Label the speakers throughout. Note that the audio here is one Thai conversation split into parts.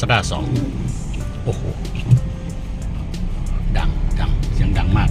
Speaker 1: ฟังเสียงนะครับมาสด้าสองโอ้โห ดัง ดัง เสียงดังมาก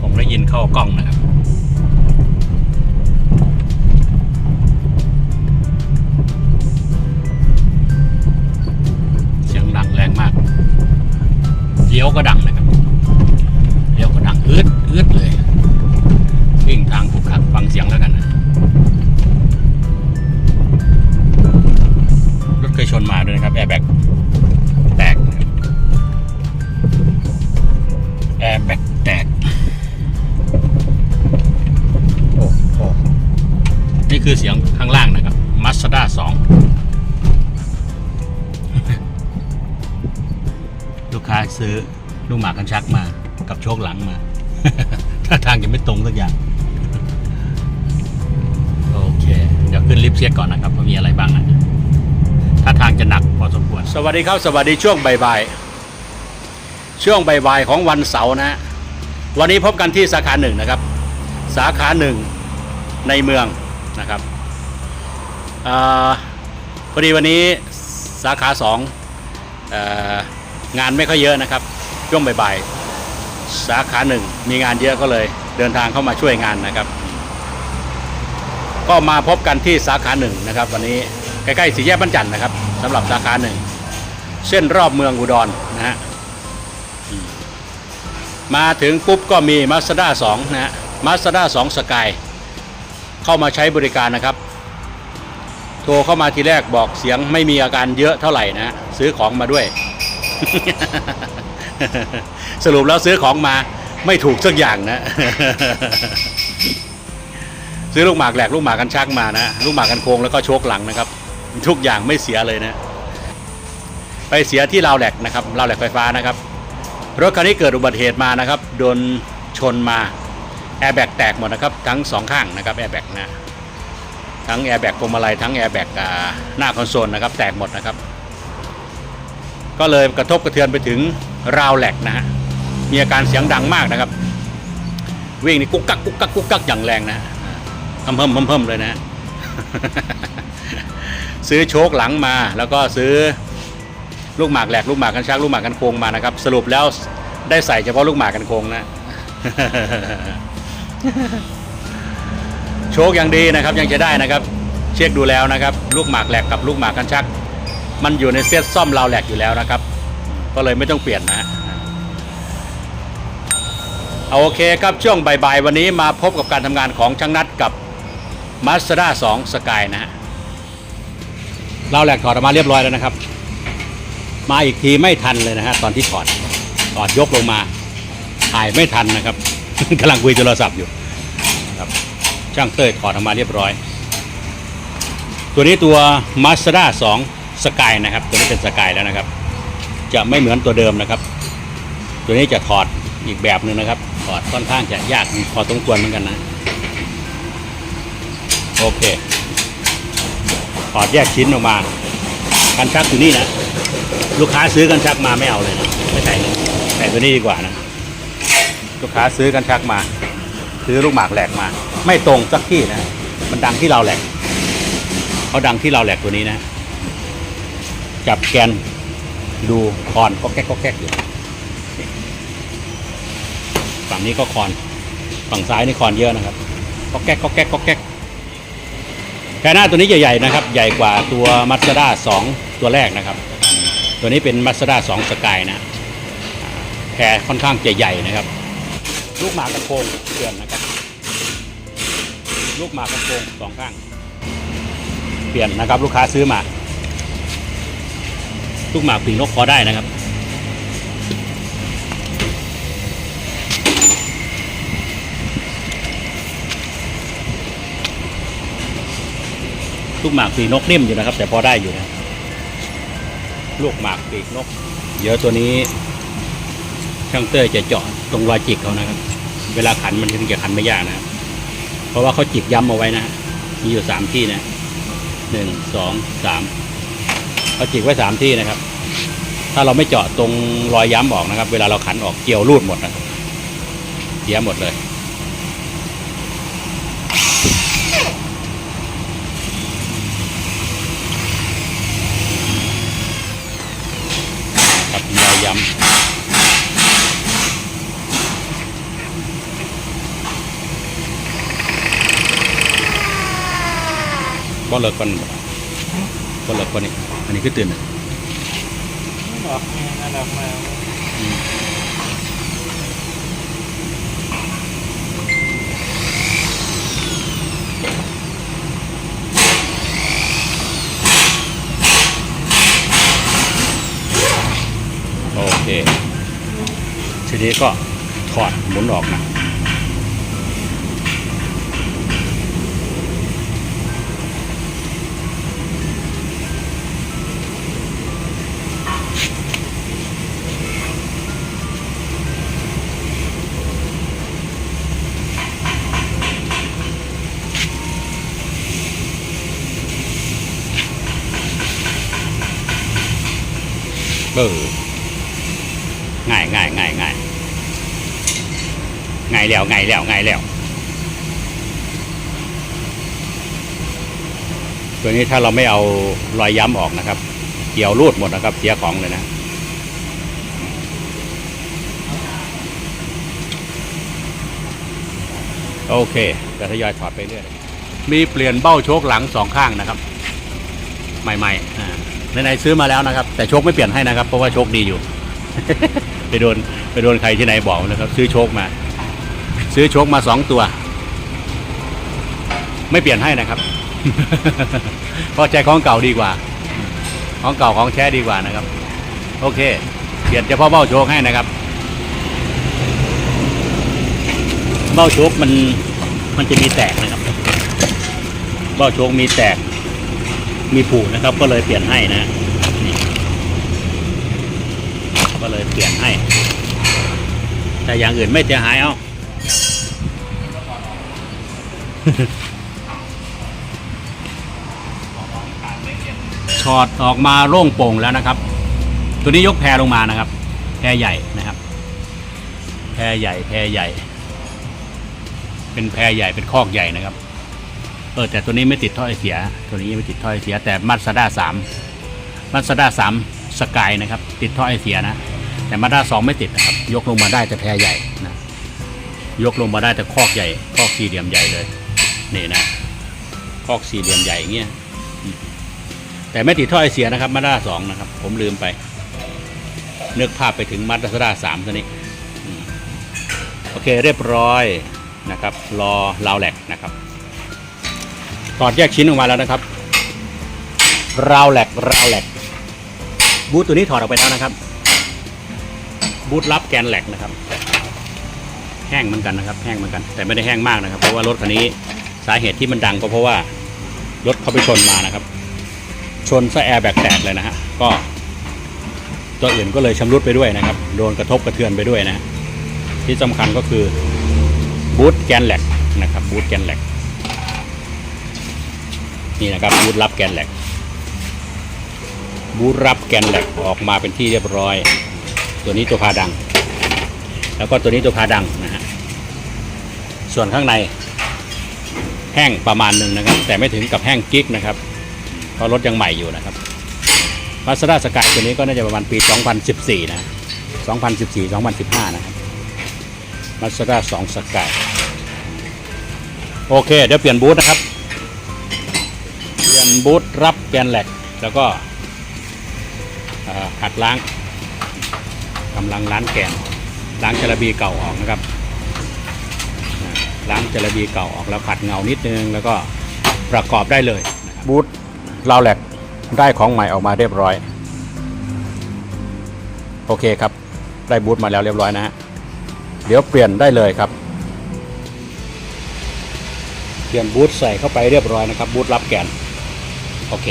Speaker 1: คงได้ยินเข้ากล้องนะครับเสียงดังแรงมากเลี้ยวก็ดังนะครับเลี้ยวก็ดัง อืดอืดเลย วิ่งทางผูกขัดฟังเสียงแล้วกันนะ นมาด้วยนะครับแอร์แบ็กแตกแอร์แบ็กแตกโอ้โหนี่คือเสียงข้างล่างนะครับ Mazda 2ลูกค้าซื้อลูกหมากกันชักมา กับโชคหลังมา ถ้าทางยังไม่ตรงสักอย่าง โอเค เดี๋ยวขึ้นลิฟต์เช็คก่อนนะครับว่ามีอะไรบ้างนะ ถ้าทางจะหนักพอสมควร สวัสดีครับ สวัสดีช่วงบ่ายๆช่วงบ่ายๆของวันเสาร์นะฮะวันนี้พบกันที่สาขาหนึ่งนะครับ สาขาหนึ่งในเมืองนะครับอพอดีวันนี้สาขาสององานไม่ค่อยเยอะนะครับ ช่วงบ่ายๆสาขาหนึ่งมีงานเยอะก็เลยเดินทางเข้ามาช่วยงานนะครับ ก็มาพบกันที่สาขาหนึ่งนะครับ วันนี้ ใกล้ๆสี่แยกบ้านจันทร์นะครับสำหรับสาขาหนึ่งเส้นรอบเมืองอุดรนะฮะมาถึงปุ๊บก็มี Mazda 2นะฮะ Mazda 2 Sky เข้ามาใช้บริการนะครับโทรเข้ามาทีแรกบอกเสียงไม่มีอาการเยอะเท่าไหร่นะฮะซื้อของมาด้วย สรุปแล้วซื้อของมาไม่ถูกสักอย่างนะ ซื้อลูกหมากแหลกลูกหมากกันชักมานะ ลูกหมากกันโค้งแล้วก็โชกหลังนะครับ ทุกอย่างไม่เสียเลยนะไปเสียที่ราวแหลกนะครับราวแหลกไฟฟ้านะครับรถคันนี้เกิดอุบัติเหตุมานะครับโดนชนมาแอร์แบ็กแตกหมดนะครับทั้งสองข้างนะครับแอร์แบ็กนะทั้งแอร์แบ็กพวงมาลัยทั้งแอร์แบ็กหน้าคอนโซลนะครับแตกหมดนะครับ ก็เลยกระทบกระเทือนไปถึงราวแหลกนะฮะมีอาการเสียงดังมากนะครับ วิ่งนี่กุ๊กกักกุ๊กกักกุ๊กกักอย่างแรงนะเพิ่มเพิ่มเพิ่มเพิ่มเลยนะ ซื้อโชคหลังมา แล้วก็ซื้อลูกหมากแหลกลูกหมากกันชักลูกหมากกันโคงมานะครับ สรุปแล้วได้ใส่เฉพาะลูกหมากกันโคงนะโชคยังดีนะครับยังจะได้นะครับ เช็คดูแล้วนะครับ ลูกหมากแหลกกับลูกหมากกันชัก มันอยู่ในเซตซ่อมราวแหลกอยู่แล้วนะครับ ก็เลยไม่ต้องเปลี่ยนนะฮะเอาโอเคครับช่วงบ่ายๆวันนี้มาพบกับการทำงานของช่างนัดกับ Mazda 2 Sky นะฮะ ราแหลกถอดออกมาเรียบร้อยแล้วนะครับ มาอีกทีไม่ทันเลยนะฮะตอนที่ถอดถอดยกลงมาถ่ายไม่ทันนะครับกำลังคุยโทรศัพท์อยู่ครับช่างเต้ยถอดออกมาเรียบร้อย ตัวนี้ตัว Mazda 2 Sky นะครับ ตัวนี้เป็น Sky แล้วนะครับ จะไม่เหมือนตัวเดิมนะครับ ตัวนี้จะถอดอีกแบบหนึ่งนะครับ ถอดค่อนข้างจะยากพอสมควรเหมือนกันนะ โอเค ถอดแยกชิ้นออกมา กันชักอยู่นี่นะ ลูกค้าซื้อกันชักมาไม่เอาเลยนะไม่ใส่ใส่ตัวนี้ดีกว่านะ ลูกค้าซื้อกันชักมา ซื้อลูกหมากแหลกมา ไม่ตรงสักที่นะ มันดังที่เราแหลกเขาดังที่เราแหลกตัวนี้นะ จับแกนดูคอนก็แก๊กก็แก๊กอยู่ฝั่งนี้ก็คอน ฝั่งซ้ายนี่คอนเยอะนะครับก็แก๊กก็แก๊กก็แก๊ก แค่หน้าตัวนี้ใหญ่ๆนะครับ ใหญ่กว่าตัวมั z ด้า2ตัวแรกนะครับ ตัวนี้เป็นมั z ด้า2สกายนะแพรค่อนข้างใหญ่ๆนะครับ ลูกหมากกระโปรงเปลี่ยนนะครับ ลูกหมากกระโปรงสองข้าง เปลี่ยนนะครับ ลูกค้าซื้อมา ลูกหมากปีนกพอได้นะครับ ลูกหมากปีกนกนิ่มอยู่นะครับ แต่พอได้อยู่นะลูกหมากปีกนก เดี๋ยวตัวนี้ช่างเต้ยจะเจาะตรงรอยจิกเขานะครับ เวลาขันมันถึงจะขันไม่ยากนะเพราะว่าเขาจิกย้ำเอาไว้นะมีอยู่สามที่นะหนึ่งสองสามเขาจิกไว้สามที่นะครับ ถ้าเราไม่เจาะตรงรอยย้ำออกนะครับ เวลาเราขันออกเกี่ยวรูดหมดนะเสียหมดเลย ย้ำบ่เลิกกันบ่เลิกกันนี่อันนี้คือตื่นอะ
Speaker 2: บอกแม่ระดับมา
Speaker 1: ทีนี้ก็ถอดหมุนออกนะเออง่ายง่ายง่ายง่าย ง่ายแล้วง่ายแล้วง่ายแล้ว ตัวนี้ถ้าเราไม่เอารอยย้ำออกนะครับ เกี่ยวรูดหมดนะครับ เสียของเลยนะโอเคจะทยอยถอดไปเรื่อยมีเปลี่ยนเบ้าโชคหลังสองข้างนะครับ ใหม่ๆอ่าไหนๆซื้อมาแล้วนะครับ แต่โชคไม่เปลี่ยนให้นะครับ เพราะว่าโชคดีอยู่ ไปโดนไปโดนใครที่ไหนบอกนะครับ ซื้อโชคมา ซื้อโชคมาสองตัว ไม่เปลี่ยนให้นะครับ เพราะใจของเก่าดีกว่า ของเก่าของแท้ดีกว่านะครับ โอเค เปลี่ยนเฉพาะเบ้าโชคให้นะครับ เบ้าโชคมันมันจะมีแตกนะครับ เบ้าโชคมีแตก มีผูนะครับ ก็เลยเปลี่ยนให้นะนี่ก็เลยเปลี่ยนให้ แต่อย่างอื่นไม่เสียหายเอา ถอดออกมาโล่งโป่งแล้วนะครับ ตัวนี้ยกแพรลงมานะครับ แพรใหญ่นะครับ แพรใหญ่ แพรใหญ่ เป็นแพรใหญ่ เป็นคอกใหญ่นะครับ เออแต่ตัวนี้ไม่ติดท่อไอเสีย ตัวนี้ไม่ติดท่อไอเสีย แต่มาสด้าสามมาสด้าสามสกายนะครับ ติดท่อไอเสียนะ แต่มาด้าสองไม่ติดนะครับ ยกลงมาได้แต่แพรใหญ่นะ ยกลงมาได้แต่คอกใหญ่ คอกสี่เหลี่ยมใหญ่เลย นี่นะคอกสี่เหลี่ยมใหญ่เงี้ยแต่ไม่ติดท่อไอเสียนะครับมาด้าสองนะครับ ผมลืมไปนึกภาพไปถึงมาด้าสามตัวนี้โอเคเรียบร้อยนะครับ รอราวแหลกนะครับถอดแยกชิ้นออกมาแล้วนะครับราวแหลกราวแหลกบูทตัวนี้ถอดออกไปแล้วนะครับ บูทรับแกนแหลกนะครับ แห้งเหมือนกันนะครับ แห้งเหมือนกัน แต่ไม่ได้แห้งมากนะครับ เพราะว่ารถคันนี้ สาเหตุที่มันดังก็เพราะว่ารถเขาไปชนมานะครับ ชนซะแอร์แบกแตกเลยนะฮะก็ ตัวอื่นก็เลยชำรุดไปด้วยนะครับ โดนกระทบกระเทือนไปด้วยนะ ที่สำคัญก็คือบูทแกนแหลกนะครับบูทแกนแหลกนี่นะครับบูธรับแกนแหลกบูธรับแกนแหลกออกมาเป็นที่เรียบร้อย ตัวนี้ตัวพาดัง แล้วก็ตัวนี้ตัวพาดังนะฮะส่วนข้างใน แห้งประมาณหนึ่งนะครับ แต่ไม่ถึงกับแห้งกิ๊กนะครับเพราะรถยังใหม่อยู่นะครับมาสด้าสกายตัวนี้ก็น่าจะประมาณปี 2014 นะ 2014 2015 นะครับมาสด้า2สกายโอเค เดี๋ยวเปลี่ยนบูธนะครับ เปลี่ยนบูธรับแกนแหลกแล้วก็หัดล้างกำลังล้างแกนล้างจระบีเก่าออกนะครับ ล้างจระบีเก่าออกแล้วขัดเงานิดนึง แล้วก็ประกอบได้เลยนะครับบูธราวแหลกได้ของใหม่ออกมาเรียบร้อย โอเคครับ ได้บูธมาแล้วเรียบร้อยนะฮะเดี๋ยวเปลี่ยนได้เลยครับ เปลี่ยนบูทใส่เข้าไปเรียบร้อยนะครับบูทรับแกนโอเค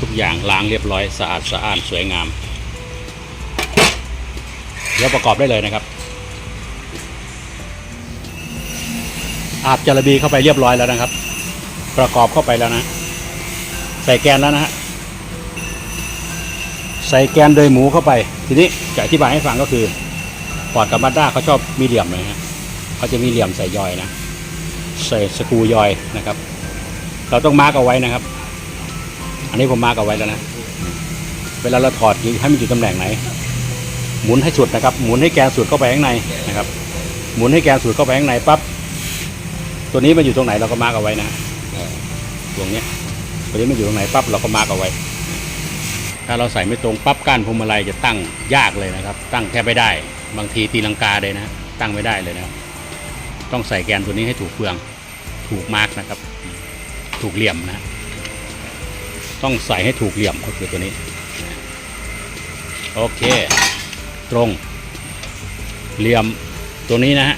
Speaker 1: ทุกอย่างล้างเรียบร้อยสะอาดสะอ้านสวยงาม เดี๋ยวประกอบได้เลยนะครับ อาบจระบีเข้าไปเรียบร้อยแล้วนะครับ ประกอบเข้าไปแล้วนะ ใส่แกนแล้วนะฮะใส่แกนโดยหมูเข้าไป ทีนี้จะอธิบายให้ฟังก็คือปอดกับมาด้าเขาชอบมีเหลี่ยมเลยฮะเขาจะมีเหลี่ยมใส่ยอยนะ ใส่สกูยอยนะครับ เราต้องมาร์กเอาไว้นะครับ อันนี้ผมมาร์กเอาไว้แล้วนะ เวลาเราถอดให้มันอยู่ตำแหน่งไหน หมุนให้สุดนะครับ หมุนให้แกนสุดเข้าไปข้างในนะครับ หมุนให้แกนสุดเข้าไปข้างในปั๊บ ตัวนี้มันอยู่ตรงไหนเราก็มาร์กเอาไว้นะตรงเนี้ยตัวนี้มันอยู่ตรงไหนปั๊บเราก็มาร์กเอาไว้ ถ้าเราใส่ไม่ตรงปั๊บก้านพวงมาลัยจะตั้งยากเลยนะครับ ตั้งแทบไม่ได้ บางทีตีลังกาเลยนะ ตั้งไม่ได้เลยนะต้องใส่แกนตัวนี้ให้ถูกเฟือง ถูกมาร์กนะครับ ถูกเหลี่ยมนะ ต้องใส่ให้ถูกเหลี่ยมก็คือตัวนี้ โอเค ตรง เหลี่ยมตรงนี้นะฮะ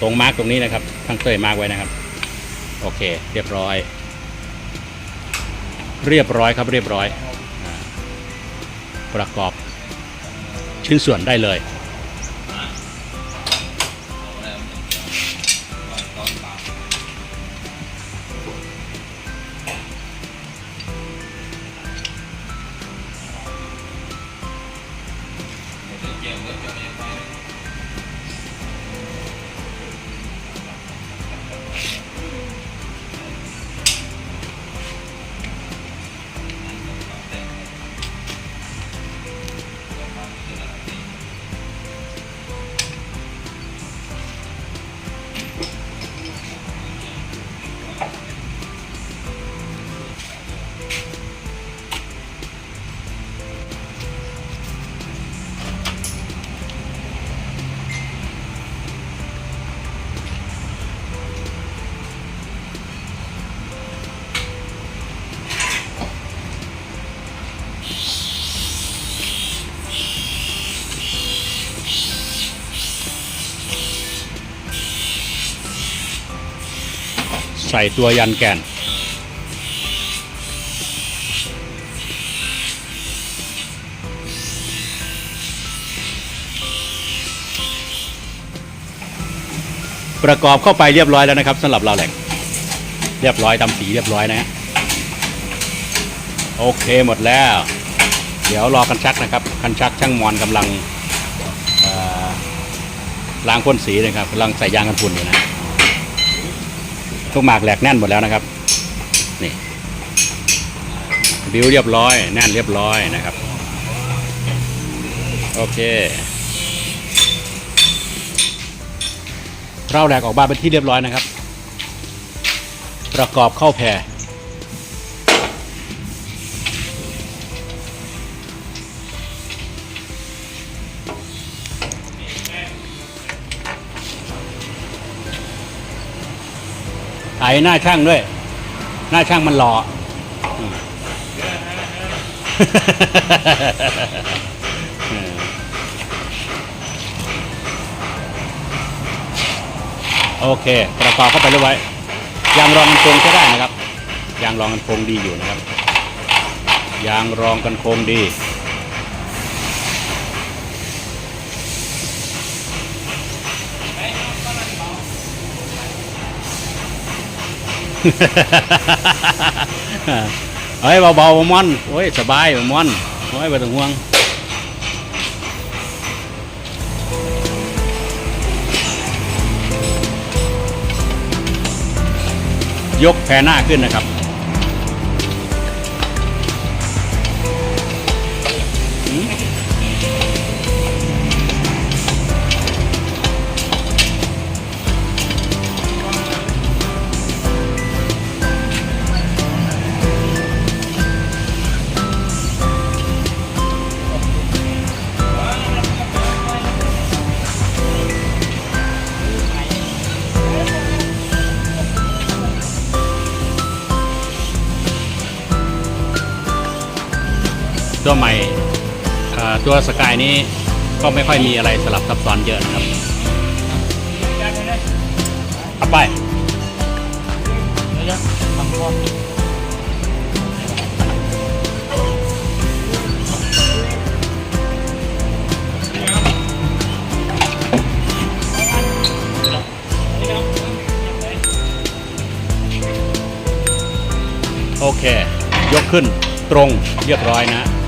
Speaker 1: ตรงมาร์กตรงนี้นะครับทั้งเตยมาร์กไว้นะครับ โอเค เรียบร้อย เรียบร้อยครับเรียบร้อย ประกอบชิ้นส่วนได้เลย ใส่ตัวยันแกนประกอบเข้าไปเรียบร้อยแล้วนะครับสำหรับเราแหลกเรียบร้อยทำสีเรียบร้อยนะฮะโอเคหมดแล้ว เดี๋ยวรอกันชักนะครับคันชักช่างมอนกำลังล้างพ่นสีนะครับกำลังใส่ยางกันฝุ่นอยู่นะ ทุกหมากแหลกแน่นหมดแล้วนะครับ นี่บิวเรียบร้อย แน่นเรียบร้อยนะครับ โอเค เราแหลกออกมาเป็นที่เรียบร้อยนะครับ ประกอบเข้าแพร ไอ้หน้าช่างด้วย หน้าช่างมันหล่ออืมเออโอเค ประกอบเข้าไปเรียบร้อยยางรองกันโคงใช้ได้นะครับ ยางรองกันโคงดีอยู่นะครับ ยางรองกันโคงดี เฮ้ยเบาๆมอนโอ้ยสบายมอนโอ้ยไปถึงห่วงยกแพหน้าขึ้นนะครับ ตัวใหม่ตัวสกายนี้ก็ไม่ค่อยมีอะไรสลับซับซ้อนเยอะนะครับเอาไป
Speaker 2: เดี๋ยวๆทำพอ
Speaker 1: โอเค ยกขึ้นตรงเรียบร้อยนะ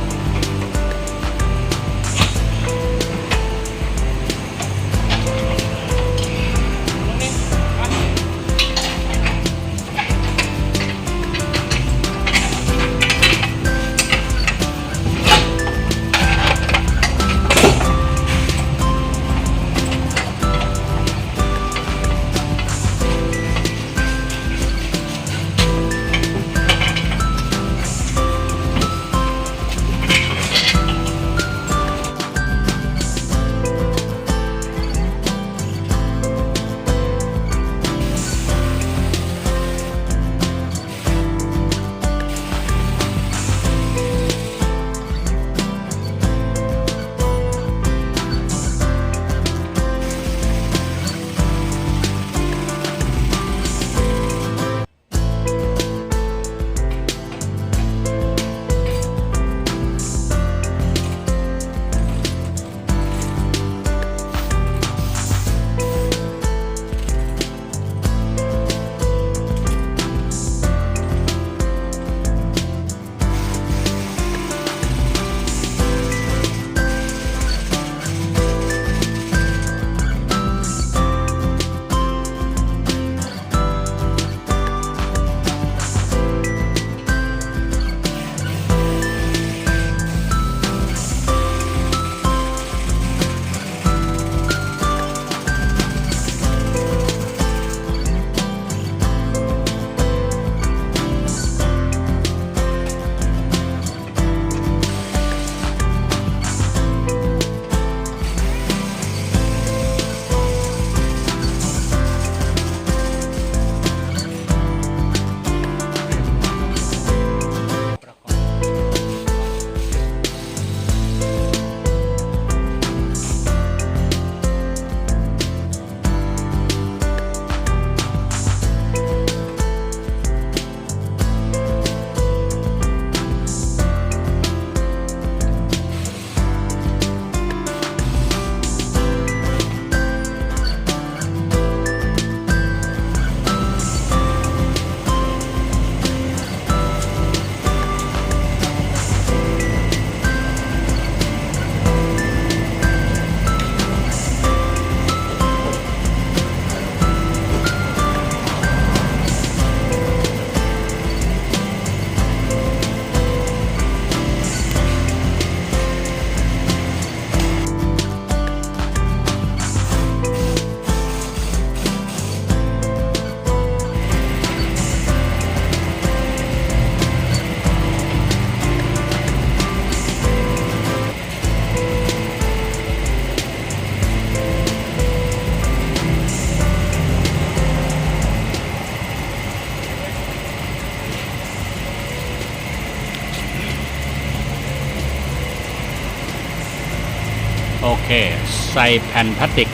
Speaker 1: ใส่แผ่นพลาสติก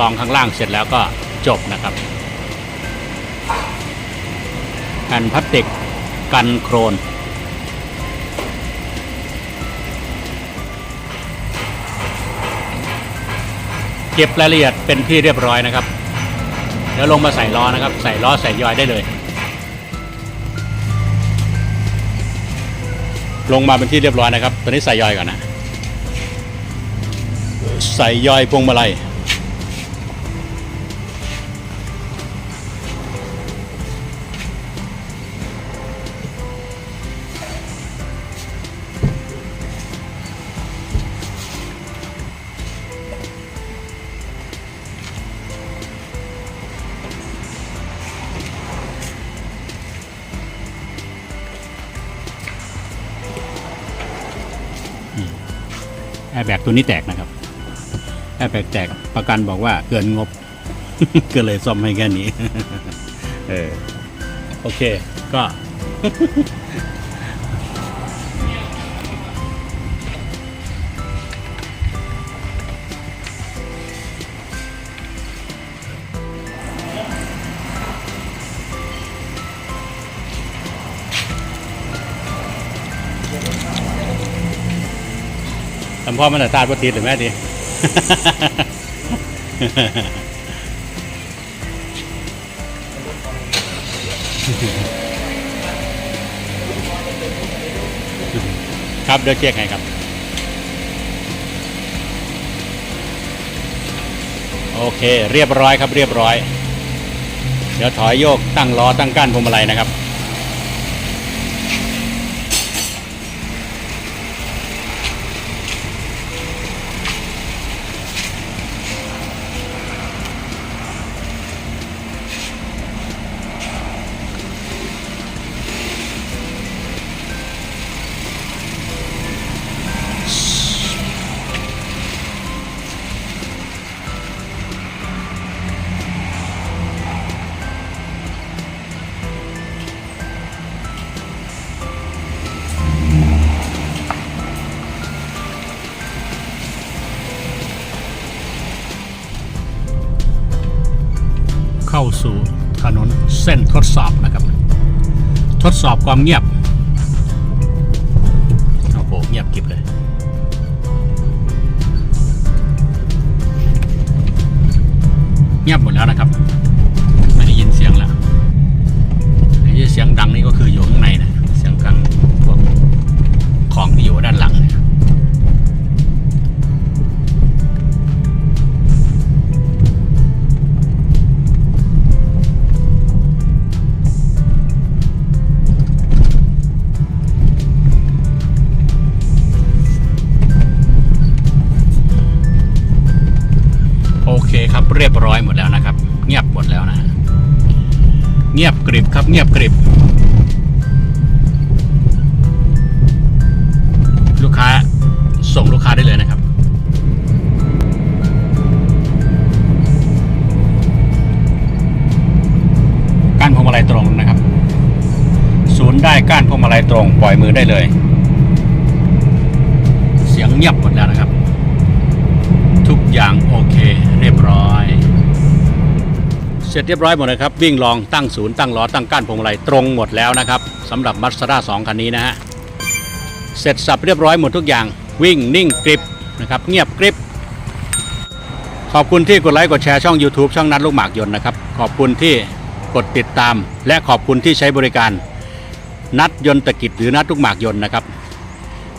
Speaker 1: รองข้างล่างเสร็จแล้วก็จบนะครับ แผ่นพลาสติกกันโครนเก็บรายละเอียดเป็นที่เรียบร้อยนะครับ เดี๋ยวลงมาใส่ล้อนะครับ ใส่ล้อใส่ยอยได้เลย ลงมาเป็นที่เรียบร้อยนะครับ ตอนนี้ใส่ยอยก่อนนะ ใส่ยอยพวงมาลัยแอร์แบกตัวนี้แตกนะครับ แอร์แบกแตกประกันบอกว่าเกินงบ ก็เลยซ่อมให้แค่นี้ เออ โอเค ก็ ทำพ่อมันแต่ตาดวัติดหรือแม่ดี ครับเดี๋ยวเช็คให้ครับ โอเค เรียบร้อยครับเรียบร้อย เดี๋ยวถอยโยกตั้งล้อตั้งก้านพวงมาลัยนะครับ เส้นทดสอบนะครับ ทดสอบความเงียบโอ้โหเงียบกิบเลยเงียบหมดแล้วนะครับ ร้อยหมดแล้วนะครับ เงียบหมดแล้วนะเงียบกริบครับ เงียบกริบ ลูกค้าส่งลูกค้าได้เลยนะครับ ก้านพวงมาลัยตรงนะครับ ศูนย์ได้ก้านพวงมาลัยตรง ปล่อยมือได้เลย เสียงเงียบหมดแล้วนะครับ เสร็จเรียบร้อยหมดนะครับ วิ่งลองตั้งศูนย์ตั้งล้อตั้งก้านพวงมาลัยตรงหมดแล้วนะครับสำหรับมั z ด้า2คันนี้นะฮะเสร็จสับเรียบร้อยหมดทุกอย่าง วิ่งนิ่งกริบนะครับเงียบกริบขอบคุณที่กดไลค์กดแชร์ช่อง YouTube ช่องนัดลูกหมากยนต์นะครับ ขอบคุณที่กดติดตาม และขอบคุณที่ใช้บริการ นัดยนตกิจหรือนัดลูกหมากยนต์นะครับ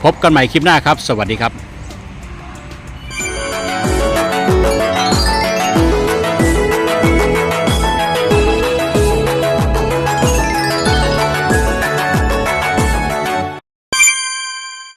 Speaker 1: พบกันใหม่คลิปหน้าครับ สวัสดีครับ